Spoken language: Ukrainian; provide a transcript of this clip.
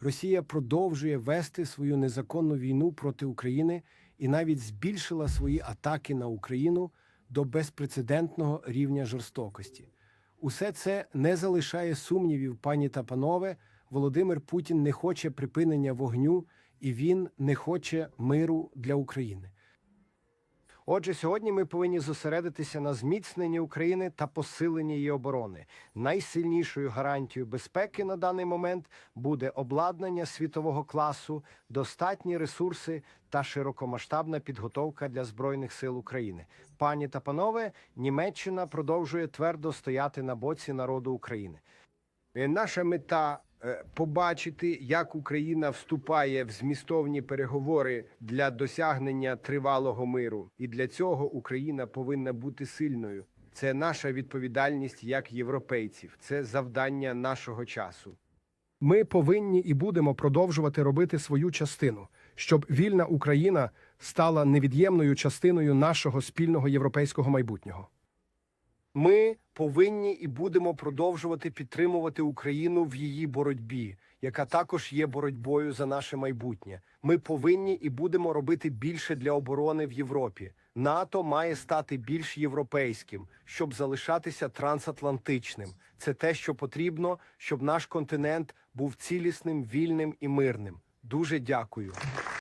Росія продовжує вести свою незаконну війну проти України і навіть збільшила свої атаки на Україну до безпрецедентного рівня жорстокості. Усе це не залишає сумнівів, пані та панове. Володимир Путін не хоче припинення вогню і він не хоче миру для України. Отже, сьогодні ми повинні зосередитися на зміцненні України та посиленні її оборони. Найсильнішою гарантією безпеки на даний момент буде обладнання світового класу, достатні ресурси та широкомасштабна підготовка для збройних сил України. Пані та панове, Німеччина продовжує твердо стояти на боці народу України. Наша мета побачити, як Україна вступає в змістовні переговори для досягнення тривалого миру. І для цього Україна повинна бути сильною. Це наша відповідальність як європейців. Це завдання нашого часу. Ми повинні і будемо продовжувати робити свою частину, щоб вільна Україна стала невід'ємною частиною нашого спільного європейського майбутнього. Ми повинні і будемо продовжувати підтримувати Україну в її боротьбі, яка також є боротьбою за наше майбутнє. Ми повинні і будемо робити більше для оборони в Європі. НАТО має стати більш європейським, щоб залишатися трансатлантичним. Це те, що потрібно, щоб наш континент був цілісним, вільним і мирним. Дуже дякую.